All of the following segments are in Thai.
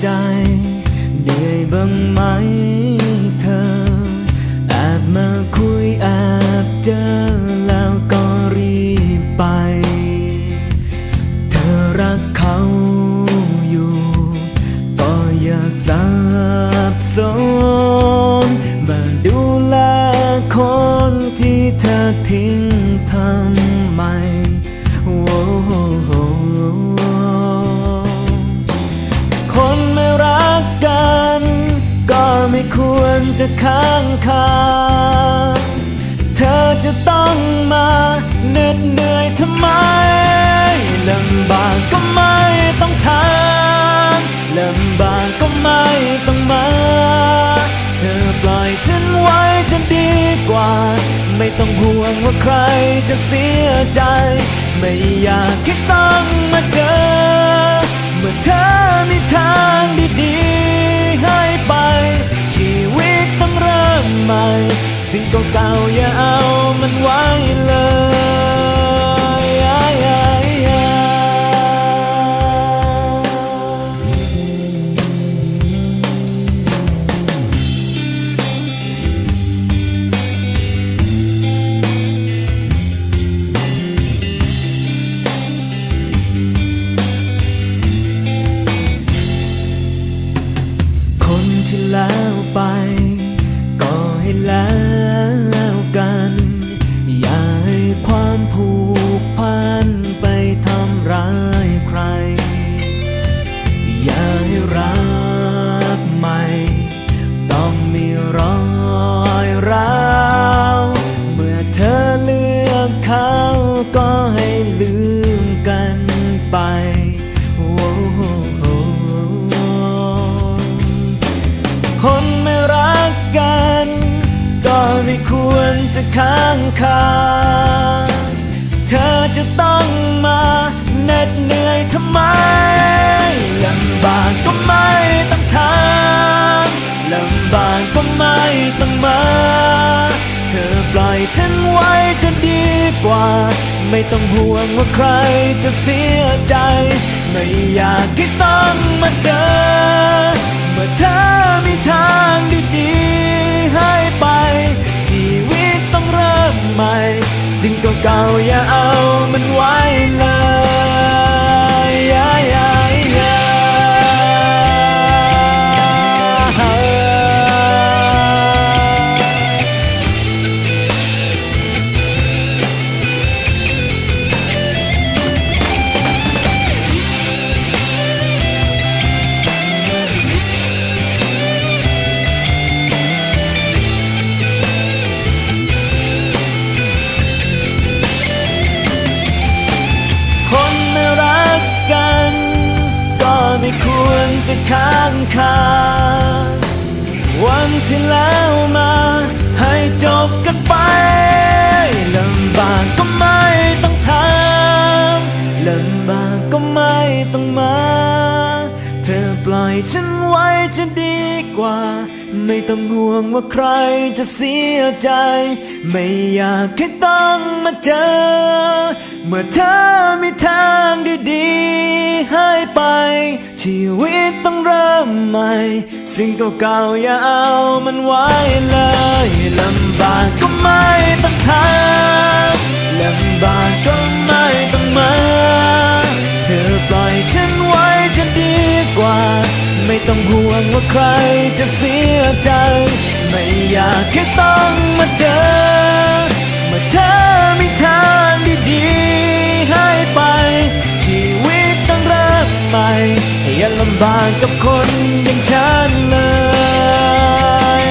ใจ เหนื่อยบ้างไหมเธอแอบมาคุยแอบเจอแล้วก็รีบไป เธอรักเขาอยู่ ก็อย่าสับสนมาดูแลคนที่เธอทิ้งทำไม ควรจะค้างคา เธอจะต้องมาเหน็ดเหนื่อยทำไมลำบากก็ไม่ต้องทำลำบากก็ไม่ต้องมา เธอปล่อยฉันไว้จะดีกว่า ไม่ต้องห่วงว่าใครจะเสียใจ ไม่อยากแค่ต้องมาเจอ จะค้างคา เธอจะต้องมาเหน็ดเหนื่อยทำไมลำบากก็ไม่ต้องทำลำบากก็ไม่ต้องมา เธอปล่อยฉันไว้จะดีกว่า ไม่ต้องห่วงว่าใครจะเสียใจ ไม่อยากที่ต้องมาเจอ เมื่อเธอมีทางดี สิ่ง จะค้างคาวันที่แล้วมา ให้จบกันไปลำบากก็ไม่ต้องทำลำบากก็ไม่ต้องมา เธอปล่อยฉันไว้จะดีกว่า ไม่ต้องห่วงว่าใครจะเสียใจ ไม่อยากให้ต้องมาเจอ เมื่อเธอมีทาง ชีวิตต้องเริ่มใหม่ สิ่งเก่าๆอย่าเอามันไว้เลยลำบากก็ไม่ต้องทำลำบากก็ไม่ต้องมา เธอปล่อยฉันไว้จะดีกว่า ไม่ต้องห่วงว่าใครจะเสียใจ ไม่อยากให้ต้องมาเจอเมื่อเธอ บากกับคนอย่างฉันเลย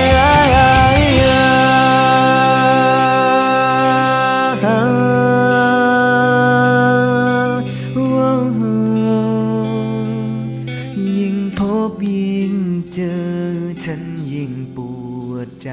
ยิ่งพบยิ่งเจอฉันยิ่งปวดใจ